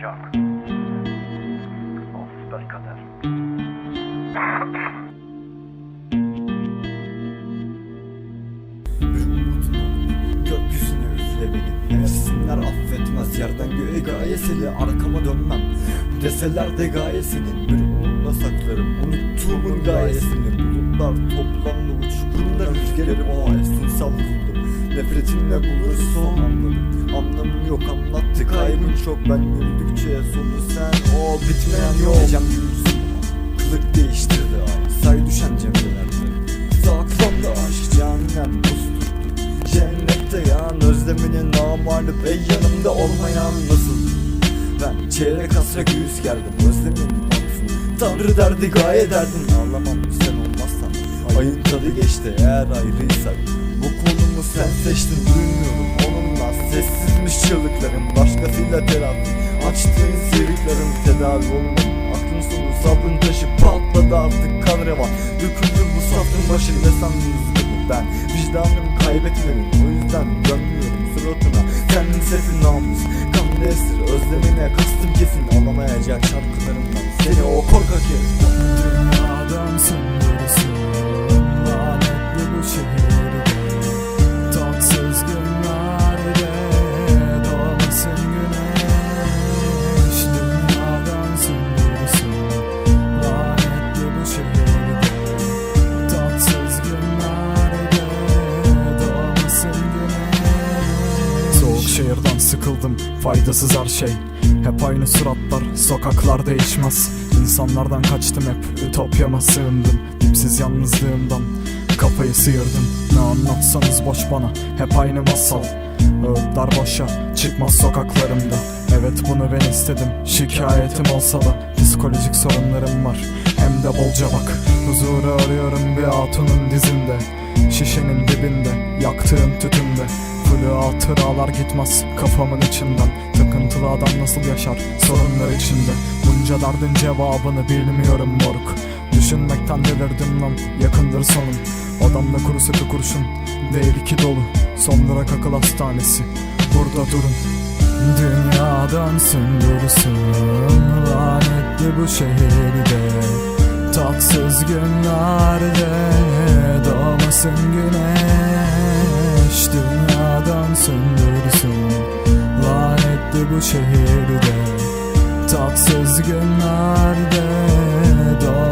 Çok. Of be kader. Gökyüzüne üfle beni Nefsinler affetmez. Yerden göğe gayeseli Arkama dönmem. Deseler de gayesinin Bir umutla saklarım. Unuttuğumun gayesini Bulutlar toplamda uçkurumda rüzgarım o esin savruldum Nefretimle bulur son anladım yok Ben yürüdükçe sonu sen. O bitmeyen yol. Gecem gündüzüm kılık değiştirdi ay. Say düşen cemrelerde Saklandı aşk. Cehennem buz tuttu Cennette yan özleminin namalip Ey yanımda olmayan nasıl? Ben çeyrek asra yüz geldim. Özlemin baksın Tanrı derdi gaye derdin. Ağlamam sen olmazsan. Ayın tadı geçti eğer ayrıysak. Bu konumu sen seçtin. Duymuyorum onunla Sessizmiş çığlıklarım başkasıyla telafi. Açtığın sivrilerin tedavi olmadı Aklın sonu sabrın taşı patladı artık kan revan Döküldü bu safın başı ne sandınız beni ben Vicdanımı kaybetmedim o yüzden dönmüyorum suratına. Senin sesin namus kanlı esir. Özlemine kastım kesin. Alamayacak şarkılarımdan seni o korkak herif Soğuk şehirden sıkıldım Faydasız her şey. Hep aynı suratlar Sokaklar değişmez. İnsanlardan kaçtım hep Ütopyama sığındım. Dipsiz yalnızlığımdan Kafayı sıyırdım. Ne anlatsanız boş bana Hep aynı masal. Öğütler boşa Çıkmaz sokaklarımda. Evet bunu ben istedim Şikayetim olsa da Psikolojik sorunlarım var. Hem de bolca bak Huzuru arıyorum bir hatunun dizinde. Şişenin dibinde Yaktığım tütünde Flu hatıralar gitmez kafamın içinden. Takıntılı adam nasıl yaşar sorunlar içinde. Bunca derdin cevabını bilmiyorum moruk Düşünmekten delirdim lan yakındır sonum. Odamda kuru sıkı kurşun değil iki dolu. Son durak akıl hastanesi burada durun. Dünyadan sündürsün lanetli bu şehirde. Tatsız günlerde doğmasın güneş durmadan söndürsün. Lanetli bu şehirde Tatsız günlerde. Doğ